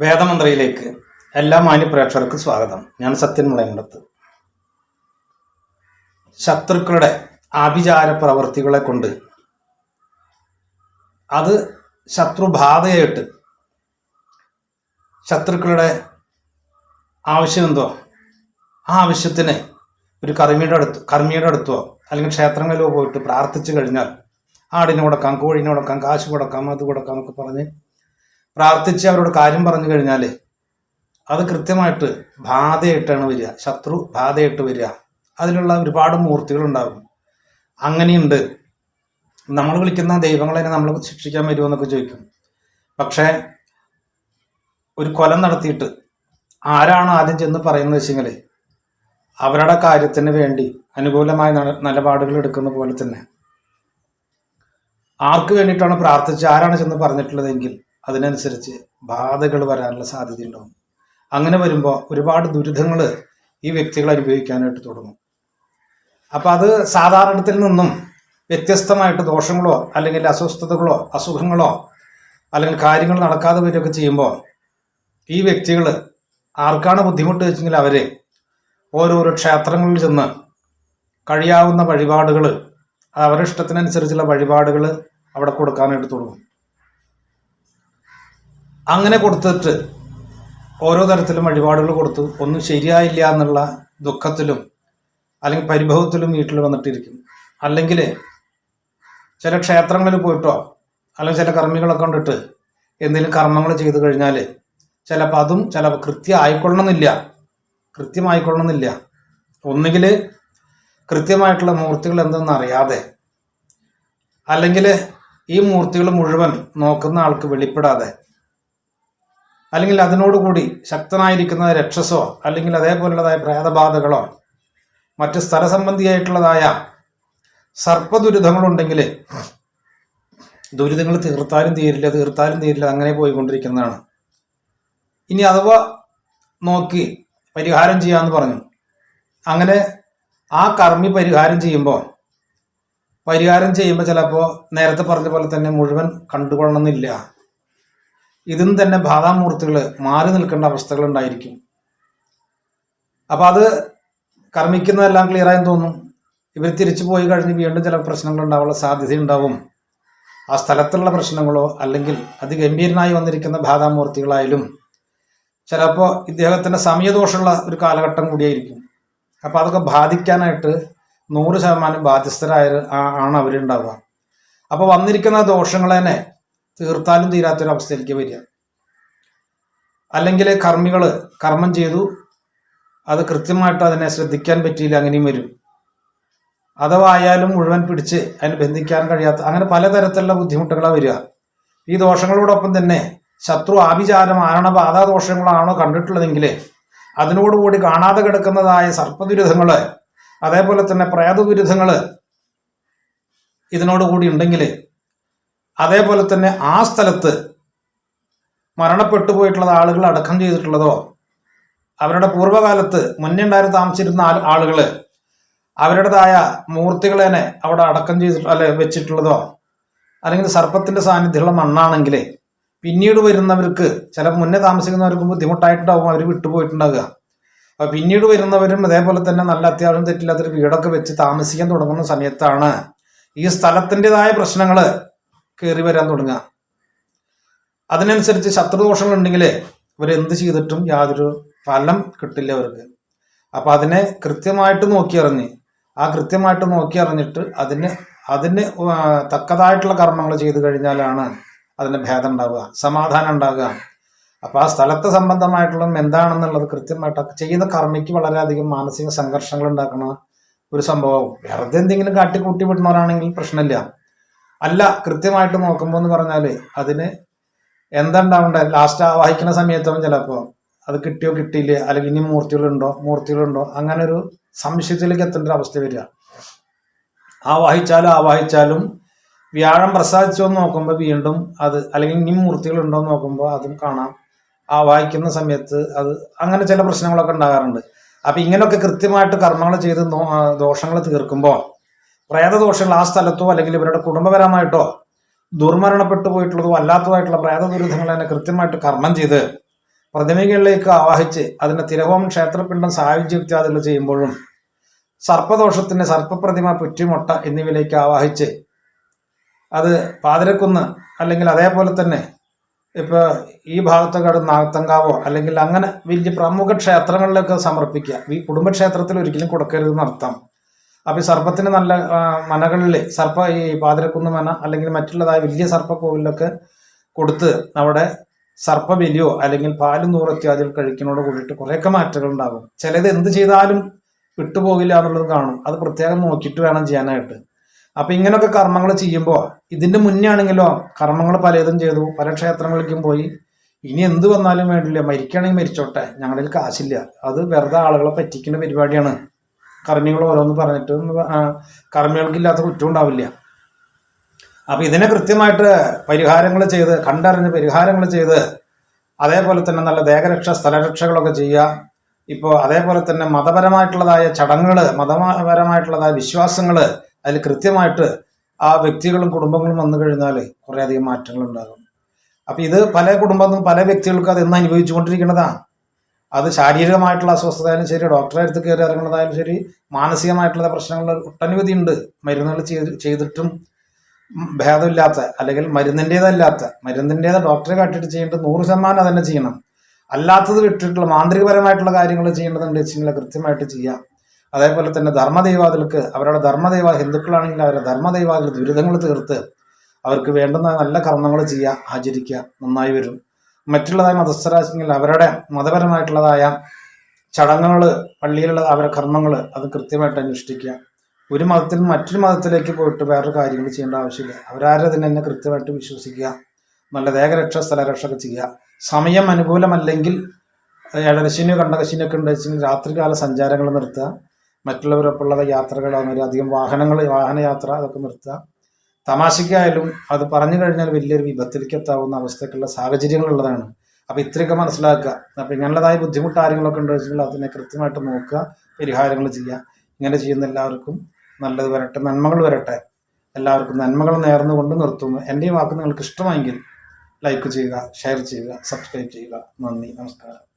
വേദമന്ത്രയിലേക്ക് എല്ലാ മാന്യപ്രേക്ഷകർക്കും സ്വാഗതം. ഞാൻ സത്യൻ മുളയമുണ്ടത്ത് ശത്രുക്കളുടെ ആഭിചാര പ്രവർത്തികളെ കൊണ്ട് അത് ശത്രുബാധയായിട്ട് ശത്രുക്കളുടെ ആവശ്യമെന്തോ ആ ആവശ്യത്തിന് ഒരു കർമ്മിയുടെ അടുത്ത് കർമ്മിയുടെ അടുത്തോ അല്ലെങ്കിൽ ക്ഷേത്രങ്ങളിലോ പോയിട്ട് പ്രാർത്ഥിച്ചു കഴിഞ്ഞാൽ ആടിനെ കൊടുക്കാം കോഴിനെ കൊടുക്കാം കാശ് കൊടുക്കാം അത് കൊടുക്കാം എന്നൊക്കെ പറഞ്ഞ് പ്രാർത്ഥിച്ച് അവരോട് കാര്യം പറഞ്ഞു കഴിഞ്ഞാൽ അത് കൃത്യമായിട്ട് ബാധയായിട്ടാണ് വരിക. ശത്രു ബാധയായിട്ട് വരിക. അതിലുള്ള ഒരുപാട് മൂർത്തികൾ ഉണ്ടാകും അങ്ങനെയുണ്ട്. നമ്മൾ വിളിക്കുന്ന ദൈവങ്ങളെ നമ്മൾ ശിക്ഷിക്കാൻ വരുമോ എന്നൊക്കെ ചോദിക്കും. പക്ഷേ ഒരു കൊലം നടത്തിയിട്ട് ആരാണ് ആദ്യം ചെന്ന് പറയുന്നത് വെച്ചെങ്കിൽ അവരുടെ കാര്യത്തിന് വേണ്ടി അനുകൂലമായ നിലപാടുകൾ എടുക്കുന്ന പോലെ തന്നെ. ആർക്ക് വേണ്ടിയിട്ടാണ് പ്രാർത്ഥിച്ച് ആരാണ് ചെന്ന് പറഞ്ഞിട്ടുള്ളതെങ്കിൽ അതിനനുസരിച്ച് ബാധകൾ വരാനുള്ള സാധ്യത സാധ്യതയുണ്ടാവും. അങ്ങനെ വരുമ്പോൾ ഒരുപാട് ദുരിതങ്ങൾ ഈ വ്യക്തികൾ അനുഭവിക്കാനായിട്ട് തുടങ്ങും. അപ്പം അത് സാധാരണത്തിൽ നിന്നും വ്യത്യസ്തമായിട്ട് ദോഷങ്ങളോ അല്ലെങ്കിൽ അസ്വസ്ഥതകളോ അസുഖങ്ങളോ അല്ലെങ്കിൽ കാര്യങ്ങൾ നടക്കാതെ വരികയൊക്കെ ചെയ്യുമ്പോൾ ഈ വ്യക്തികൾ ആർക്കാണ് ബുദ്ധിമുട്ട് വെച്ചെങ്കിൽ അവർ ഓരോരോ ക്ഷേത്രങ്ങളിൽ ചെന്ന് കഴിയാവുന്ന വഴിപാടുകൾ അവരുടെ ഇഷ്ടത്തിനനുസരിച്ചുള്ള വഴിപാടുകൾ അവിടെ കൊടുക്കാനായിട്ട് തുടങ്ങും. അങ്ങനെ കൊടുത്തിട്ട് ഓരോ തരത്തിലും വഴിപാടുകൾ കൊടുത്തു. ഒന്നും ശരിയായില്ല എന്നുള്ള ദുഃഖത്തിലും അല്ലെങ്കിൽ പരിഭവത്തിലും വീട്ടിൽ വന്നിട്ടിരിക്കും. അല്ലെങ്കിൽ ചില ക്ഷേത്രങ്ങളിൽ പോയിട്ടോ അല്ലെങ്കിൽ ചില കർമ്മികളൊക്കെ കണ്ടിട്ട് എന്തെങ്കിലും കർമ്മങ്ങൾ ചെയ്തു കഴിഞ്ഞാൽ ചിലപ്പോൾ അതും ചില കൃത്യം ആയിക്കൊള്ളണമെന്നില്ല. കൃത്യമായിക്കൊള്ളണമെന്നില്ല. ഒന്നുകിൽ കൃത്യമായിട്ടുള്ള മൂർത്തികൾ എന്തെന്ന് അറിയാതെ അല്ലെങ്കിൽ ഈ മൂർത്തികൾ മുഴുവൻ നോക്കുന്ന ആൾക്ക് വെളിപ്പെടാതെ അല്ലെങ്കിൽ അതിനോടുകൂടി ശക്തനായിരിക്കുന്ന രക്ഷസോ അല്ലെങ്കിൽ അതേപോലുള്ളതായ പ്രേതബാധകളോ മറ്റ് സ്ഥലസംബന്ധിയായിട്ടുള്ളതായ സർപ്പദുരിതങ്ങളുണ്ടെങ്കിൽ ദുരിതങ്ങൾ തീർത്താലും തീരില്ല തീർത്താലും തീരില്ല അങ്ങനെ പോയിക്കൊണ്ടിരിക്കുന്നതാണ്. ഇനി അഥവാ നോക്കി പരിഹാരം ചെയ്യാന്ന് പറഞ്ഞു. അങ്ങനെ ആ കർമ്മി പരിഹാരം ചെയ്യുമ്പോൾ പരിഹാരം ചെയ്യുമ്പോൾ ചിലപ്പോൾ നേരത്തെ പറഞ്ഞ പോലെ തന്നെ മുഴുവൻ കണ്ടുകൊള്ളണമെന്നില്ല. ഇതും തന്നെ ബാധാമൂർത്തികൾ മാറി നിൽക്കേണ്ട അവസ്ഥകൾ ഉണ്ടായിരിക്കും. അപ്പം അത് കർമ്മിക്കുന്നതെല്ലാം ക്ലിയർ ആയെന്ന് തോന്നും. ഇവർ തിരിച്ചു പോയി കഴിഞ്ഞ് വീണ്ടും ചില പ്രശ്നങ്ങൾ ഉണ്ടാവാനുള്ള സാധ്യതയുണ്ടാവും ആ സ്ഥലത്തുള്ള പ്രശ്നങ്ങളോ അല്ലെങ്കിൽ അതിഗംഭീരനായി വന്നിരിക്കുന്ന ബാധാമൂർത്തികളായാലും ചിലപ്പോൾ ഇദ്ദേഹത്തിന്റെ സമയദോഷമുള്ള ഒരു കാലഘട്ടം കൂടിയായിരിക്കും. അപ്പോൾ അതൊക്കെ ബാധിക്കാനായിട്ട് നൂറ് ശതമാനം ബാധ്യസ്ഥരായ ആണ് അവരുണ്ടാവുക അപ്പോൾ വന്നിരിക്കുന്ന ദോഷങ്ങളെ തീർത്താലും തീരാത്തൊരവസ്ഥയിലേക്ക് വരിക. അല്ലെങ്കിൽ കർമ്മികൾ കർമ്മം ചെയ്തു അത് കൃത്യമായിട്ട് അതിനെ ശ്രദ്ധിക്കാൻ പറ്റിയില്ല അങ്ങനെയും വരും. അഥവാ ആയാലും മുഴുവൻ പിടിച്ച് അതിന് ബന്ധിക്കാൻ കഴിയാത്ത അങ്ങനെ പലതരത്തിലുള്ള ബുദ്ധിമുട്ടുകളാണ് വരിക. ഈ ദോഷങ്ങളോടൊപ്പം തന്നെ ശത്രു ആഭിചാരം ആരണബാധ ദോഷങ്ങളാണോ കണ്ടിട്ടുള്ളതെങ്കിൽ അതിനോടുകൂടി കാണാതെ കിടക്കുന്നതായ സർപ്പദുരിതങ്ങൾ അതേപോലെ തന്നെ പ്രേതദുരിതങ്ങൾ ഇതിനോടുകൂടി ഉണ്ടെങ്കിൽ അതേപോലെ തന്നെ ആ സ്ഥലത്ത് മരണപ്പെട്ടു പോയിട്ടുള്ള ആളുകൾ അടക്കം ചെയ്തിട്ടുള്ളതോ അവരുടെ പൂർവകാലത്ത് മുന്നേ ഉണ്ടായിരുന്നു താമസിച്ചിരുന്ന ആളുകൾ അവരുടേതായ മൂർത്തികളെ അവിടെ അടക്കം ചെയ്തിട്ട് അല്ലെ വെച്ചിട്ടുള്ളതോ അല്ലെങ്കിൽ സർപ്പത്തിന്റെ സാന്നിധ്യമുള്ള മണ്ണാണെങ്കിൽ പിന്നീട് വരുന്നവർക്ക് ചില മുന്നേ താമസിക്കുന്നവർക്ക് ബുദ്ധിമുട്ടായിട്ടുണ്ടാവും അവർ വിട്ടുപോയിട്ടുണ്ടാകുക അപ്പൊ പിന്നീട് വരുന്നവരും അതേപോലെ തന്നെ നല്ല അത്യാവശ്യം തെറ്റില്ലാത്തൊരു വീടൊക്കെ വെച്ച് താമസിക്കാൻ തുടങ്ങുന്ന സമയത്താണ് ഈ സ്ഥലത്തിന്റെതായ പ്രശ്നങ്ങൾ കയറി വരാൻ തുടങ്ങുക. അതിനനുസരിച്ച് ശത്രുദോഷങ്ങൾ ഉണ്ടെങ്കിൽ ഇവരെന്ത് ചെയ്തിട്ടും യാതൊരു ഫലം കിട്ടില്ല അവർക്ക്. അപ്പൊ അതിനെ കൃത്യമായിട്ട് നോക്കിയറിഞ്ഞ് ആ കൃത്യമായിട്ട് നോക്കിയറിഞ്ഞിട്ട് അതിന് അതിന് തക്കതായിട്ടുള്ള കർമ്മങ്ങൾ ചെയ്തു കഴിഞ്ഞാലാണ് അതിന് ഭേദം ഉണ്ടാവുക സമാധാനം ഉണ്ടാവുക. അപ്പൊ ആ സ്ഥലത്തെ സംബന്ധമായിട്ടുള്ള എന്താണെന്നുള്ളത് കൃത്യമായിട്ട് ചെയ്യുന്ന കർമ്മിക്ക് വളരെയധികം മാനസിക സംഘർഷങ്ങൾ ഉണ്ടാക്കുന്ന ഒരു സംഭവം വെറുതെ എന്തെങ്കിലും കാട്ടിക്കൂട്ടി വിടുന്നവരാണെങ്കിൽ പ്രശ്നമില്ല. അല്ല കൃത്യമായിട്ട് നോക്കുമ്പോൾ എന്ന് പറഞ്ഞാൽ അതിന് എന്താ ഉണ്ടാവണ്ടേ ലാസ്റ്റ് വായിക്കുന്ന സമയത്തും ചിലപ്പോ അത് കിട്ടിയോ കിട്ടിയില്ലേ? അല്ലെങ്കിൽ ഇനി മൂർത്തികളുണ്ടോ? മൂർത്തികളുണ്ടോ? അങ്ങനെ ഒരു സംശയത്തിലേക്ക് എത്തേണ്ട ഒരു അവസ്ഥ വരിക ആവാഹിച്ചാലും ആവാഹിച്ചാലും വ്യാഴം പ്രസാദിച്ചോ എന്ന് നോക്കുമ്പോൾ വീണ്ടും അത് അല്ലെങ്കിൽ ഇനി മൂർത്തികളുണ്ടോ എന്ന് നോക്കുമ്പോൾ അതും കാണാം. ആവാഹിക്കുന്ന സമയത്ത് അത് അങ്ങനെ ചില പ്രശ്നങ്ങളൊക്കെ ഉണ്ടാകാറുണ്ട്. അപ്പൊ ഇങ്ങനെയൊക്കെ കൃത്യമായിട്ട് കർമ്മങ്ങൾ ചെയ്ത് ദോഷങ്ങൾ തീർക്കുമ്പോൾ പ്രേതദോഷങ്ങൾ ആ സ്ഥലത്തോ അല്ലെങ്കിൽ ഇവരുടെ കുടുംബപരമായിട്ടോ ദുർമരണപ്പെട്ടു പോയിട്ടുള്ളതോ അല്ലാത്തതായിട്ടുള്ള പ്രേത തന്നെ കൃത്യമായിട്ട് കർമ്മം ചെയ്ത് പ്രതിമകളിലേക്ക് ആവാഹിച്ച് അതിന്റെ തിരഹോം ക്ഷേത്രപിണ്ഡം സായുജ്യ ഇത്യാദികൾ ചെയ്യുമ്പോഴും സർപ്പദോഷത്തിന്റെ സർപ്പപ്രതിമ പുറ്റുമുട്ട എന്നിവയിലേക്ക് ആവാഹിച്ച് അത് പാതിരക്കുന്ന് അല്ലെങ്കിൽ അതേപോലെ തന്നെ ഇപ്പൊ ഈ ഭാഗത്തൊക്കെ നാഗത്തങ്കാവോ അല്ലെങ്കിൽ അങ്ങനെ വലിയ പ്രമുഖ ക്ഷേത്രങ്ങളിലൊക്കെ സമർപ്പിക്കുക. ഈ കുടുംബക്ഷേത്രത്തിൽ ഒരിക്കലും കൊടുക്കരുത് നടത്താം അപ്പൊ ഈ സർപ്പത്തിന് നല്ല മനകളിൽ സർപ്പ ഈ പാതിരക്കുന്ന് മന അല്ലെങ്കിൽ മറ്റുള്ളതായ വലിയ സർപ്പ കോവിലൊക്കെ കൊടുത്ത് അവിടെ സർപ്പബലിയോ അല്ലെങ്കിൽ പാലും നൂറ് ഇത്യാദികൾ കഴിക്കുന്നതോട് കൂടിയിട്ട് കുറേയൊക്കെ മാറ്റങ്ങൾ ഉണ്ടാകും ചിലത് എന്ത് ചെയ്താലും വിട്ടുപോകില്ല എന്നുള്ളത് കാണും. അത് പ്രത്യേകം നോക്കിയിട്ട് വേണം ചെയ്യാനായിട്ട്. അപ്പൊ ഇങ്ങനെയൊക്കെ കർമ്മങ്ങൾ ചെയ്യുമ്പോൾ ഇതിന്റെ മുന്നേ ആണെങ്കിലോ കർമ്മങ്ങൾ പലതും ചെയ്തു പല ക്ഷേത്രങ്ങളിലേക്കും പോയി. ഇനി എന്ത് വന്നാലും വേണ്ടില്ല. മരിക്കുകയാണെങ്കിൽ മരിച്ചോട്ടെ. ഞങ്ങളിൽ കാശില്ല. അത് വെറുതെ ആളുകളെ പറ്റിക്കുന്ന പരിപാടിയാണ്. കർമ്മികൾ ഓരോന്ന് പറഞ്ഞിട്ട് കർമ്മികൾക്കില്ലാത്ത കുറ്റം ഉണ്ടാവില്ല. അപ്പൊ ഇതിനെ കൃത്യമായിട്ട് പരിഹാരങ്ങൾ ചെയ്ത് കണ്ടറിഞ്ഞ് പരിഹാരങ്ങൾ ചെയ്ത് അതേപോലെ തന്നെ നല്ല ദേഹരക്ഷ സ്ഥലരക്ഷകളൊക്കെ ചെയ്യുക. ഇപ്പോൾ അതേപോലെ തന്നെ മതപരമായിട്ടുള്ളതായ ചടങ്ങുകൾ മതപരമായിട്ടുള്ളതായ വിശ്വാസങ്ങൾ അതിൽ കൃത്യമായിട്ട് ആ വ്യക്തികളും കുടുംബങ്ങളും വന്നു കഴിഞ്ഞാൽ കുറേയധികം മാറ്റങ്ങൾ ഉണ്ടാകും അപ്പൊ ഇത് പല കുടുംബങ്ങളും പല വ്യക്തികൾക്കും അത് എന്ന് അനുഭവിച്ചുകൊണ്ടിരിക്കുന്നതാണ്. അത് ശാരീരികമായിട്ടുള്ള അസ്വസ്ഥതയായാലും ശരി ഡോക്ടറെ അടുത്ത് കയറി ഇറങ്ങുന്നതായാലും ശരി മാനസികമായിട്ടുള്ള പ്രശ്നങ്ങൾ ഒട്ടനവധി ഉണ്ട് മരുന്നുകൾ ചെയ്ത് ചെയ്തിട്ടും ഭേദമില്ലാത്ത അല്ലെങ്കിൽ മരുന്നിന്റെതല്ലാത്ത മരുന്നിന്റെത് ഡോക്ടറെ കാട്ടിട്ട് ചെയ്യേണ്ടത് നൂറ് ശതമാനം തന്നെ ചെയ്യണം. അല്ലാത്തത് വിട്ടിട്ടുള്ള മാന്ത്രികപരമായിട്ടുള്ള കാര്യങ്ങൾ ചെയ്യേണ്ടതുണ്ട് വെച്ചെങ്കിൽ കൃത്യമായിട്ട് ചെയ്യാം. അതേപോലെ തന്നെ ധർമ്മദൈവാദികൾക്ക് അവരുടെ ധർമ്മദൈവ ഹിന്ദുക്കളാണെങ്കിൽ അവരുടെ ധർമ്മദൈവാദികൾ ദുരിതങ്ങൾ തീർത്ത് അവർക്ക് വേണ്ടുന്ന നല്ല കർമ്മങ്ങൾ ചെയ്യുക ആചരിക്കുക. നന്നായി വരും. മറ്റുള്ളതായ മതസ്ഥരാശെങ്കിൽ അവരുടെ മതപരമായിട്ടുള്ളതായ ചടങ്ങുകൾ പള്ളിയിലുള്ള അവരുടെ കർമ്മങ്ങൾ അത് കൃത്യമായിട്ട് അനുഷ്ഠിക്കുക. ഒരു മതത്തിൽ നിന്ന് മറ്റൊരു മതത്തിലേക്ക് പോയിട്ട് വേറൊരു കാര്യങ്ങൾ ചെയ്യേണ്ട ആവശ്യമില്ല. അവരാരതിനെ തന്നെ കൃത്യമായിട്ട് വിശ്വസിക്കുക. നല്ല ദേഹരക്ഷ സ്ഥലരക്ഷ ഒക്കെ ചെയ്യുക. സമയം അനുകൂലമല്ലെങ്കിൽ ഏഴരശിനിയോ കണ്ടകശിനിയോ ഒക്കെ ഉണ്ടെച്ചെങ്കിൽ രാത്രികാല സഞ്ചാരങ്ങൾ നിർത്തുക. മറ്റുള്ളവരൊപ്പമുള്ള യാത്രകൾ അങ്ങനെ അധികം വാഹനങ്ങൾ വാഹനയാത്ര അതൊക്കെ നിർത്തുക. തമാശയ്ക്കായാലും അത് പറഞ്ഞു കഴിഞ്ഞാൽ വലിയൊരു വിപത്തിലേക്ക് എത്താവുന്ന അവസ്ഥയ്ക്കുള്ള സാഹചര്യങ്ങളുള്ളതാണ്. അപ്പോൾ ഇത്രയൊക്കെ മനസ്സിലാക്കുക. അപ്പോൾ ഇങ്ങനെയുള്ളതായ ബുദ്ധിമുട്ട് ആരെങ്കിലുമൊക്കെ ഉണ്ട് വെച്ചാൽ അതിനെ കൃത്യമായിട്ട് നോക്കുക പരിഹാരങ്ങൾ ചെയ്യുക. ഇങ്ങനെ ചെയ്യുന്ന എല്ലാവർക്കും നല്ലത് വരട്ടെ. നന്മകൾ വരട്ടെ. എല്ലാവർക്കും നന്മകൾ നേർന്നുകൊണ്ട് നിർത്തുന്നു. എന്റെ ഈ വാക്ക് നിങ്ങൾക്ക് ഇഷ്ടമായെങ്കിൽ ലൈക്ക് ചെയ്യുക ഷെയർ ചെയ്യുക സബ്സ്ക്രൈബ് ചെയ്യുക. നന്ദി. നമസ്കാരം.